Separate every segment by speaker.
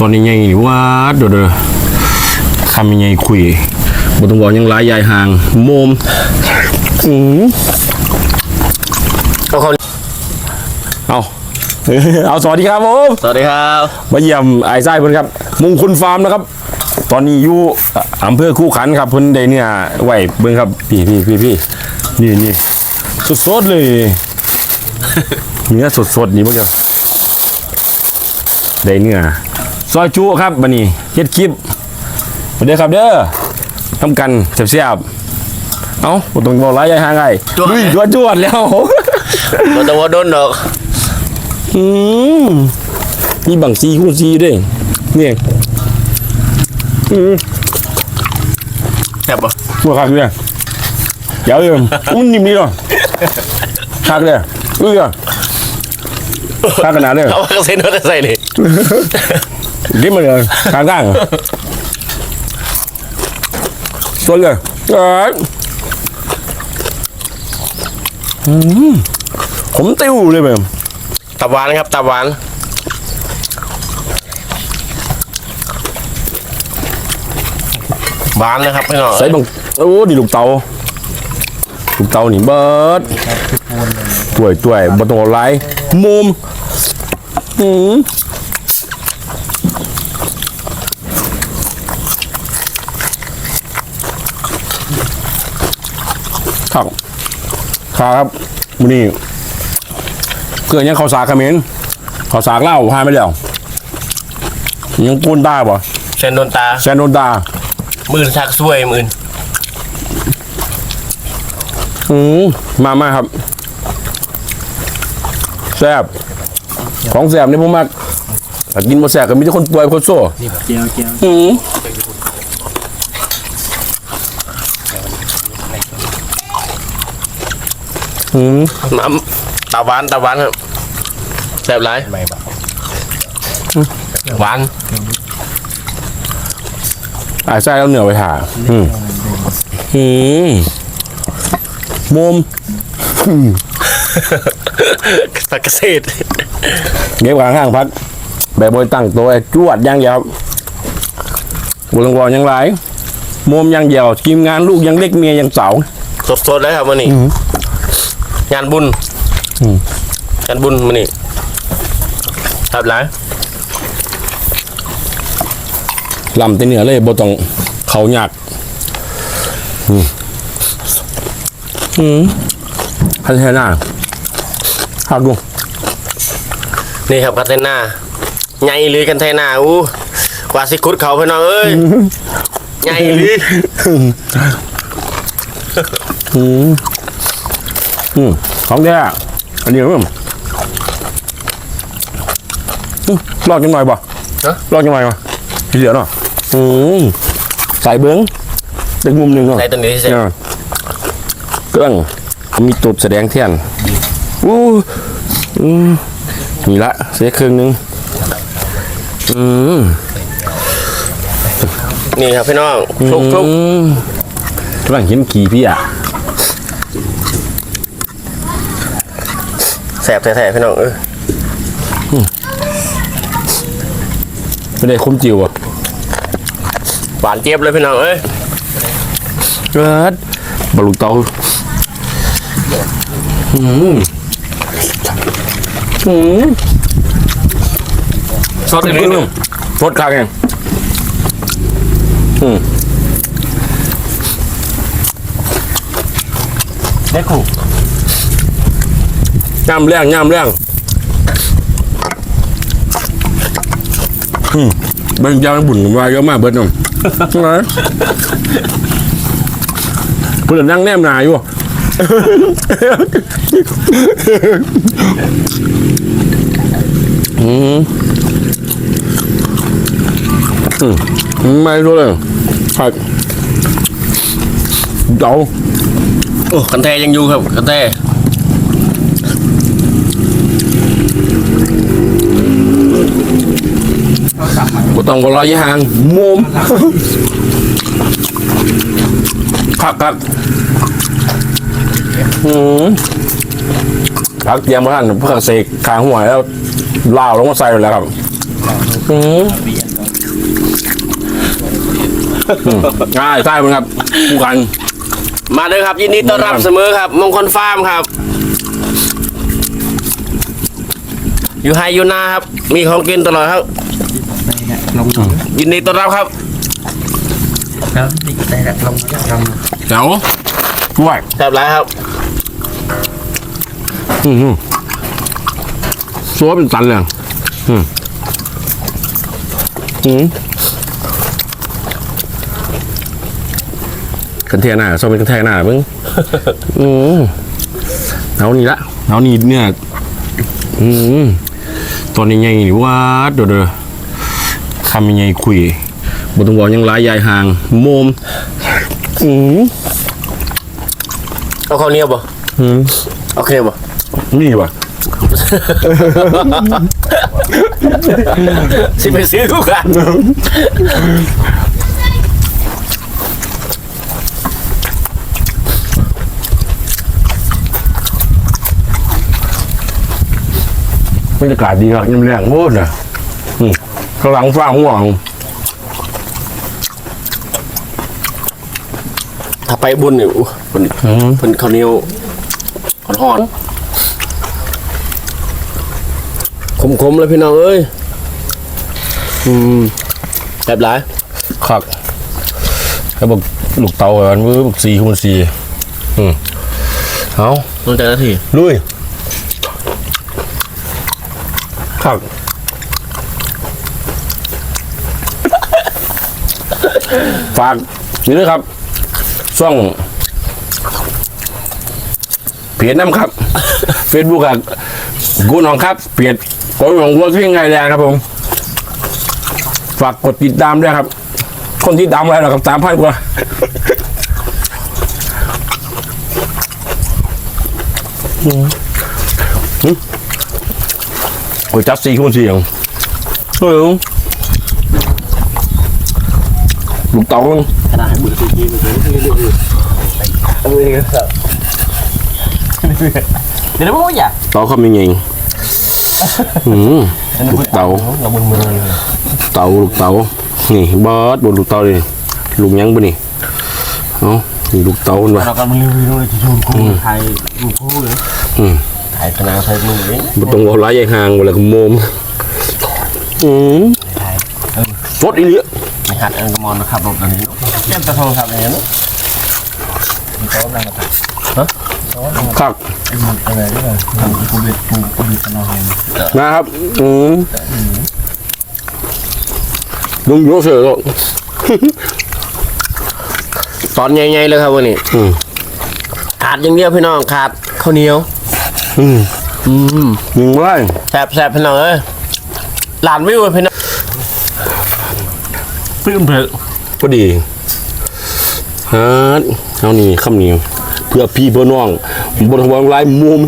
Speaker 1: ตอนนี้ไงนี่ว่าดเด้อเด้อคำยังไงคุยบ่ต้องบอกยังหลายยายห่างโมมอืม
Speaker 2: เอาเขา
Speaker 1: เอาเอาสวัสดีครับผม
Speaker 2: สวัสดีครับ
Speaker 1: มาเยี่ยมไอ้ไส้เพิ่นครับมงคลฟาร์มนะครับ ตอนนี้อยู่อำเภอคู่ขันครับเพิ่นได้เนี่ยไหวเบิ่งครับพี่พี่พี่พี่นี่นี่สดสดๆเลยเนื้อสดสดๆนี่เบิ่งครับได้เนื้อ ซอยจุครับบัดนี้เฮ็ดคลิปมาเด้อครับเด้อทำกันแซ่บๆเอ้าบ่ต้องบอกหลายยายห่างไงดุยจวดจวดๆแล้ว
Speaker 2: เราต้องว่าโดนดอก
Speaker 1: อืมนี่บังซีคู่ซีด้วยเนี่ยอืม
Speaker 2: แซ่บปะ
Speaker 1: ตัวคักเลยเดี๋ยวเดี๋ยวอุ้นนิ่มนี่หรอคักเลยเอ้ยคักขนาดเลย
Speaker 2: เอากระเซ็นเขาจะใส่นี่
Speaker 1: กิ นมาเลยข้างข้างส่วนเลยเอ้ยอืมผมติ้วเลยแบบ
Speaker 2: ตับหวานครับตับหวาน หวานนะครับพี่น้อง
Speaker 1: ใส่บังโอ้ดีลูกเตาลูกเตานี่เบิดตัวยตัวยบตองเอาไรมุมอืมครับ ครับมื้อนี้เกิดยังเขาวสากเขมิ้นเขาวสากเหล้าพาไม่แล้วยังปูนตาบ่
Speaker 2: เซนโดนตา
Speaker 1: แซนโดนตา
Speaker 2: มื่นชักช่วยมื่น
Speaker 1: อืมมามาครับแซ่บของแซ่บนี่ผมมากแต่กินมาแซ่บก็มีแต่คนป่วยคนโซ่
Speaker 3: เจียวเจียว
Speaker 1: อืม อืม
Speaker 2: น้ำตับหวานตับหวานครับแซ่บไรหวาน
Speaker 1: อ่าใช่แล้วเหนือไปถ่าอืมอืมมุม
Speaker 2: ผักเกษตร
Speaker 1: เก็บกลางข้างพักแบบบริตั้งตัวจวดอย่างเดียวบุรงวอยังไรมุมอย่างเดียวทีมงานลูกยังเล็กเมียยังเสา
Speaker 2: สดๆเลยครับวันนี้ งานบุญ
Speaker 1: อืม
Speaker 2: งานบุญมันนี่ครับไร
Speaker 1: ลำแต่เหนือเลยบ่ต้องเขาหยักอืมอืมพันเทน่าหักดู
Speaker 2: นี่ครับคันเทน่าใหญ่หรือกันเทน่าอู้กว่าสิคุดเขาพี่น้องเอ้ยใหญ่หรือ
Speaker 1: อืม อืมของแท้อันนี้มั้งอืมรอดจังหน่อยบ่
Speaker 2: ฮะ
Speaker 1: รอดจังหน่อยบ่ที่เหลือเนาะอืมใส่เบิ้งเป็นมุมหนึ่งเนาะ
Speaker 2: ใส่ตัวนี้ใส่
Speaker 1: เนี่ยเครื่องมีตุดแสดงเทียนอู้อืมนี่ละเสียครึ่งหนึงอืม
Speaker 2: นี่ครับพี่น้องคลุกคลุก
Speaker 1: อืมกำลังเห็นขี่พี่อะ
Speaker 2: แสบแท้ๆพี่น้องเออ
Speaker 1: ไม่ได้คุ้มจิวอะ
Speaker 2: หวานเจี๊ยบเลยพี่น้องเอ้ย
Speaker 1: เกิดบลูเตาอืมอืม
Speaker 2: สดอีกนิดนึง
Speaker 1: รสคางเองอืม
Speaker 3: ได้ขู่
Speaker 1: ย่ำแรงย่ำแรงอืมเบิ่งยาวบุญว่าเยอะมากเบิดน้องอะไรเพื่อนนั่งแนมหนาอยู่อืมอืมไม่รู้เลยผัดเดา
Speaker 2: โอ้กันแทยังอยู่ครับกันแท
Speaker 1: ต้องก็รอยห่างมุมคักคักอืมพักเตรียมมาท่านเพื่อเสกขางหัวแล้วล่าวลงมาใส่เลยครับ อืมง่ายใช่ไหมครับคู่กัน
Speaker 2: มาเลยครับ ยินดีต้อนรับเสมอครับ มงคลฟาร์มครับ อยู่ไฮอยู่นาครับ มีของกินตลอดครับ ยินดีต้อนรับครับ
Speaker 3: แล้วนี่แต่ลงมาจากลำ
Speaker 1: เดี๋ยวด้วย
Speaker 2: แบบไรครับ
Speaker 1: อืมซัวเป็นตันเลยอืมอืมกันเทียหน้าซัวเป็นกันเทียหน้ามึงอืมเอานี่ละเอานี่เนี่ยอืมตอนนี้ยังนี่ว่าดเด้อเด้อ คำยังไงคุยบ่ต้องบอกยังหลายยายห่างโมมอืม
Speaker 2: เอาข้าวเหนียวบ่
Speaker 1: อืม
Speaker 2: เอาข้าวเหนียวบ่
Speaker 1: นี่ว่ะ
Speaker 2: สิไปซื้อกูกัน
Speaker 1: บรรยากาศดีครับยังแรงโคตรเลยอืม ข้างหลังฟ้าห่วง
Speaker 2: ถ้าไปบุญเนี่ยอู้เพิ่น
Speaker 1: อืม
Speaker 2: เพิ่นข้าวเหนียวห่อนๆขมๆเลยพี่น้องเอ้ย อืมแบบไร
Speaker 1: คักแล้วบอกลูกเตาอันมือบอกสี่คูณสี่อืมเอา
Speaker 2: ต้องใจนาที
Speaker 1: ลุยคัก ฝากนี่ด้วยครับช่องเพจน้ำครับ เฟซบุ๊กครับกูน้องครับ เพจกูน้องวัวที่ไงแดงครับผม ฝากกดติดตามด้วยครับ คนที่ตามอะไรหรอครับสามพันกว่าอืมอืมโอ้ยจับสี่คูณสี่อย่างเฮ้ย ลูกเต๋า
Speaker 2: ขนาดมือตีกี้มือตีกี้เลยเอามือกันครับเดี๋ยวนะพ่ออย่า
Speaker 1: เต๋าเขาไม่เง งอืมลูกเต๋า
Speaker 2: เรามือมือเลย
Speaker 1: เต๋าลูกเต๋านี่บอสบนลูกเต๋าเลยลูกยังปะนี่เอานี่ลูกเต๋ามันวะ
Speaker 2: เรากำลังรีวิวเลยที่ชูนคู่ไทยลูกคู่เลย
Speaker 1: อืม
Speaker 2: ถ่ายขนาดไทยลูกนี้
Speaker 1: บ่ต้องเอาหลายใหญ่ห่างเวลาขโมมอืมสดอีเหลือ
Speaker 2: ไม่หัดอันกมอนนะครับรถอันนี้เล่นตะโทรศัพท์อย่างนี้
Speaker 3: โต๊ะนั่งกัน
Speaker 1: ครับ
Speaker 3: อะไรก็ได้กูเบ็ดกูกูเบ็ดกันเอาเอง
Speaker 1: นะครับอืมลุงโยเสือก็
Speaker 2: ตอนใหญ่ๆเลยครับวันนี้
Speaker 1: อืม
Speaker 2: ขาดอย่างเดียวพี่น้องขาดข้าวเหนียว
Speaker 1: อืม
Speaker 2: อืม
Speaker 1: ยิงไม่ได้
Speaker 2: แซ่บแซ่บพี่น้องเอ้ยหลานวิวพี่น้อง
Speaker 1: พี่เผ็ดก็ดีฮะเอานี่คำนี้เพื่อพี่เพื่อน้องบนหัวลายมุม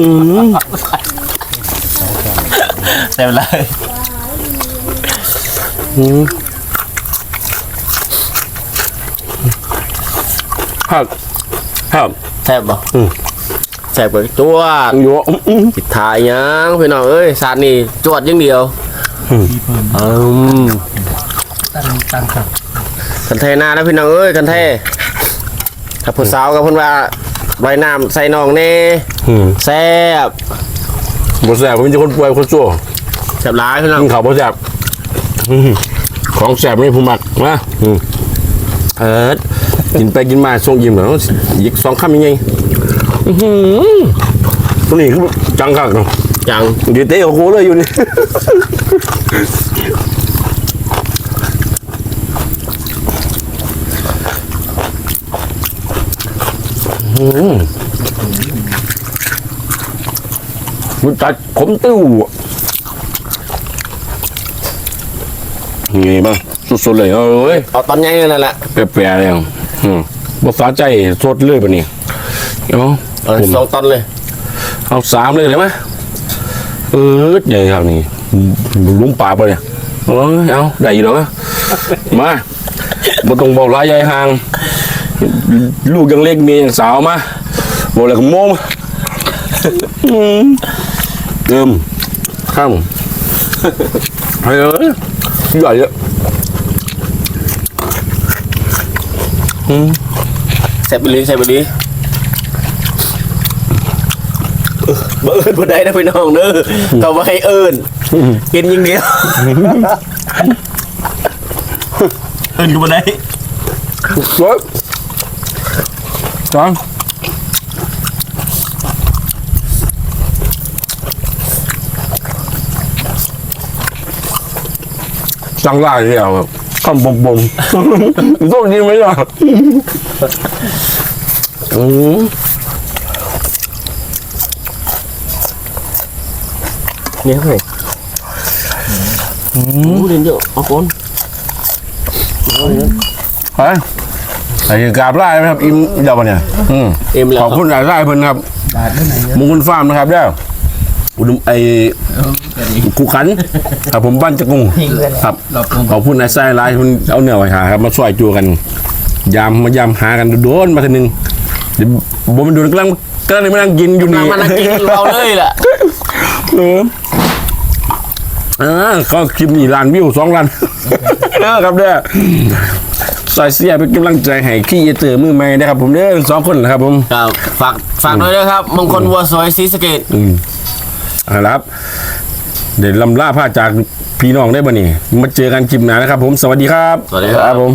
Speaker 1: อืม
Speaker 2: แซ่บเลย
Speaker 1: อืมครับครับ
Speaker 2: แซ่บบ่
Speaker 1: อืม
Speaker 2: แซ่บกว่าตัว
Speaker 1: โยอืม
Speaker 2: ปิดท้ายยังพี่น้องเอ้ยสาดนี่จวดอยังเดียว
Speaker 3: พี่เพิ่ม
Speaker 2: อืม
Speaker 3: ตั้งตั้งครับ
Speaker 2: กันเทหน้าแล้วพี่น้องเอ้ยกันเทถ้าผู้สาวกับเพิ่นว่าใบน้ำใส่น้องแน่
Speaker 1: อืม
Speaker 2: แซ่บ
Speaker 1: บ่แสบผมจะคนป่วยคนชั่ว
Speaker 2: แซ่บหลายพี่น้อง
Speaker 1: กินข้าวบ่แสบอืมของแสบนี่ผู้มักมาอืมเอิดกินไปกินมาส่งยิ้มแล้วยิกสองคำยังไงอื้อหือตัวนี้คือจังคักเนาะ
Speaker 2: จัง
Speaker 1: อยู่เตะโอ้โหเลยอยู่นี่อื มมันจัดขมติ้วไงบ้างสุดๆเลยเอ้ย
Speaker 2: เอาตอนใหญ่นั่นแหละ
Speaker 1: แปรๆเลยอะอืมภาษาใจสดเลยปะเนี่ยเอา
Speaker 2: เอาสองตอนเลย
Speaker 1: เอาสามเลยเลยไหมเออใหญ่ครับนี่ ลุ้มปากไปเนี่ยเอาเอาได้อยู่แล้วนะมาบ่ต้องบอกหลายใหญ่ห่าง ลูกยังเล็กเมียยังสาวมาบอกเลยขโมงอืมเติมข้ามเฮ้ยใหญ่อะ
Speaker 2: แซ่บไปเลยแซ่บไปเลย บ่เอิญบ่ได้นะพี่น้องเด้อเขาบ่ให้เอิญกินอย่างเดียวเอิญก็บ่ได้
Speaker 1: เฮ้ยจังจังไรเดียวครับคำบงบงต้องยิงไหมล่ะอืม
Speaker 2: นี่ยเฮ้ยอู้เรียนเยอะเอาคน
Speaker 1: ไปใส่กราบไล่ไหมครับ อิ่มเดียวปะเนี่ยอืม
Speaker 2: เอ็มแล้ว
Speaker 1: ขอบคุณหลายไล่เพิ่นครับ
Speaker 3: บาทเท่าไหร่เยอะ
Speaker 1: มงคลฟาร์มนะครับเด้ออุดมไอ
Speaker 3: เออแต่ดี
Speaker 1: คูขันครับผมบ้านจะกุงครับ
Speaker 3: เราปรุง
Speaker 1: ขอบคุณนายไส้ลายคุณเอาเนื้อไว้หาครับ มาช่วยจูกัน ยามมายามหากันโดนมาทีนึงเดี๋ยวบ่มันดูกำลังกำลังมานั่งกินอยู่นี่
Speaker 2: มานั่งกินเราเลยล่ะ
Speaker 1: เอออ่าเขาคลิปนี้ล้านวิวสองล้านเออครับเด้อใส่เสียเป็นกำลังใจให้ขี้เตอมือใหม่นะครับ ผมเด้อสองคนนะครับ ผม
Speaker 2: ครับฝากฝากด้วยนะครับมงคลวัวซอยซีสะเกต
Speaker 1: อืมเอาละครับ เดี๋ยวลำล่าผ้าจากพี่น้องได้บ่นี่มาเจอกันคลิปหน้านะครับ ผมสวัสดีครับ
Speaker 2: สวัสดีครับ
Speaker 1: ผม